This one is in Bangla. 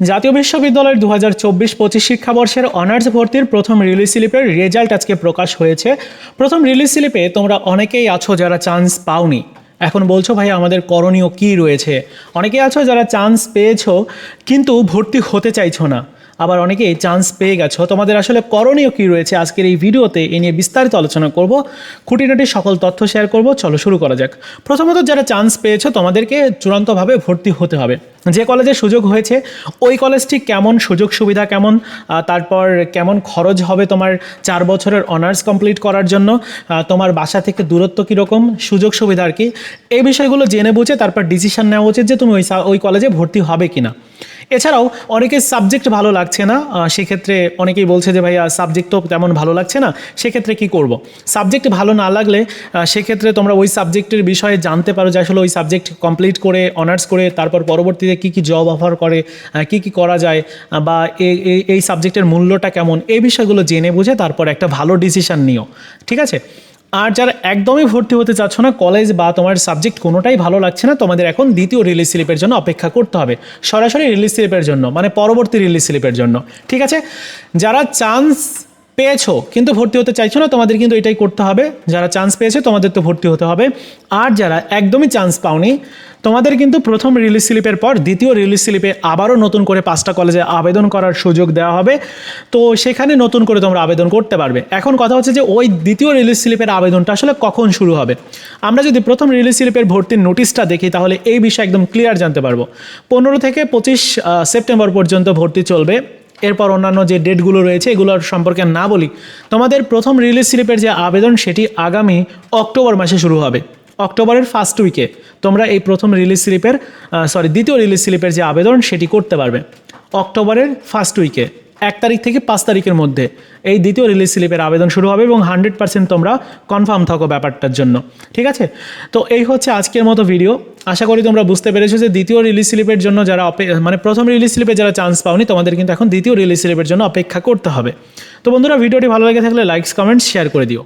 জাতীয় বিশ্ববিদ্যালয়ের দু হাজার চব্বিশ পঁচিশ শিক্ষাবর্ষের অনার্স ভর্তির প্রথম রিলিজ স্লিপের রেজাল্ট আজকে প্রকাশ হয়েছে। প্রথম রিলিজ স্লিপে তোমরা অনেকেই আছো যারা চান্স পাওনি। এখন বলছো, ভাই, আমাদের করণীয় কি রয়েছে? অনেকেই আছো যারা চান্স পেয়েছ, কিন্তু ভর্তি হতে চাইছো না। আবার অনেকেই চান্স পেয়ে গেছো। তোমাদের আসলে করণীয় কী রয়েছে আজকের এই ভিডিওতে? এ নিয়ে বিস্তারিত আলোচনা করব। খুঁটিনাটি সকল তথ্য শেয়ার করব। চলো শুরু করা যাক। প্রথমত যারা চান্স পেয়েছ, তোমাদেরকে চূড়ান্তভাবে ভর্তি হতে হবে। যে কলেজে সুযোগ হয়েছে, ওই কলেজটি কেমন? সুযোগ সুবিধা কেমন? তারপর কেমন খরচ হবে তোমার চার বছরের অনার্স কমপ্লিট করার জন্য? তোমার বাসা থেকে দূরত্ব কীরকম? সুযোগ সুবিধা আর কি? এই বিষয়গুলো জেনে বুঝে তারপর ডিসিশন নেওয়া উচিত যে তুমি ওই ওই কলেজে ভর্তি হবে কিনা। এছাড়াও অনেকের সাবজেক্ট ভালো লাগছে না সেক্ষেত্রে অনেকেই বলছে যে ভাইয়া সাবজেক্ট তো তেমন ভালো লাগছে না, সেক্ষেত্রে কি করব? সাবজেক্ট ভালো না লাগলে সেক্ষেত্রে তোমরা ওই সাবজেক্টের বিষয়ে জানতে পারো যে আসলে ওই সাবজেক্ট কমপ্লিট করে অনার্স করে, তারপর পরবর্তীতে কি কি জব অফার করে কি কি করা যায় বা এই সাবজেক্টের মূল্যটা কেমন, এই বিষয়গুলো জেনে বুঝে তারপর একটা ভালো ডিসিশান নিও, ঠিক আছে? আর যারা একদমই ভর্তি হতে চাচ্ছ না কলেজ বা তোমার সাবজেক্ট কোনোটাই ভালো লাগছে না, তোমাদের এখন দ্বিতীয় রিলিজ স্লিপের জন্য অপেক্ষা করতে হবে। সরাসরি রিলিজ স্লিপের জন্য মানে পরবর্তী রিলিজ স্লিপের জন্য। ঠিক আছে? যারা চান্স পেয়েছ, কিন্তু ভর্তি হতে চাইছো না, তোমাদের কিন্তু এটাই করতে হবে। যারা চান্স পেয়েছে, তোমাদের তো ভর্তি হতে হবে। আর যারা একদমই চান্স পাওনি, তোমাদের কিন্তু প্রথম রিলিজ স্লিপের পর দ্বিতীয় রিলিজ স্লিপে আবারও নতুন করে পাঁচটা কলেজে আবেদন করার সুযোগ দেওয়া হবে। তো সেখানে নতুন করে তোমরা আবেদন করতে পারবে। এখন কথা হচ্ছে যে, ওই দ্বিতীয় রিলিজ স্লিপের আবেদনটা আসলে কখন শুরু হবে? আমরা যদি প্রথম রিলিজ স্লিপের ভর্তির নোটিশটা দেখি, তাহলে এই বিষয়ে একদম ক্লিয়ার জানতে পারব। পনেরো থেকে পঁচিশ সেপ্টেম্বর পর্যন্ত ভর্তি চলবে। এরপর অন্যান্য যে ডেটগুলো রয়েছে, এগুলোর সম্পর্কে না বলি। তোমাদের প্রথম রিলিজ স্লিপের যে আবেদন, সেটি আগামী অক্টোবর মাসে শুরু হবে। অক্টোবরের ফার্স্ট উইকে তোমরা এই প্রথম রিলিজ স্লিপের সরি দ্বিতীয় রিলিজ স্লিপের যে আবেদন, সেটি করতে পারবে। অক্টোবরের ফার্স্ট উইকে এক তারিখ থেকে পাঁচ তারিখের মধ্যে। এই দ্বিতীয় রিলিজ স্লিপের আবেদন শুরু হবে এবং হান্ড্রেড পার্সেন্ট তোমরা কনফার্ম থাকো ব্যাপারটার জন্য। ঠিক আছে? তো এই হচ্ছে আজকের মতো ভিডিও আশা করি তোমরা বুঝতে পেরেছ যে দ্বিতীয় রিলিজ স্লিপের জন্য যারা মানে প্রথম রিলিজ স্লিপে যারা চান্স পাওনি, তোমাদের কিন্তু এখন দ্বিতীয় রিলিজ স্লিপের জন্য অপেক্ষা করতে হবে। তো বন্ধুরা ভিডিওটি ভালো লেগে থাকলে লাইকস কমেন্টস শেয়ার করে দিও।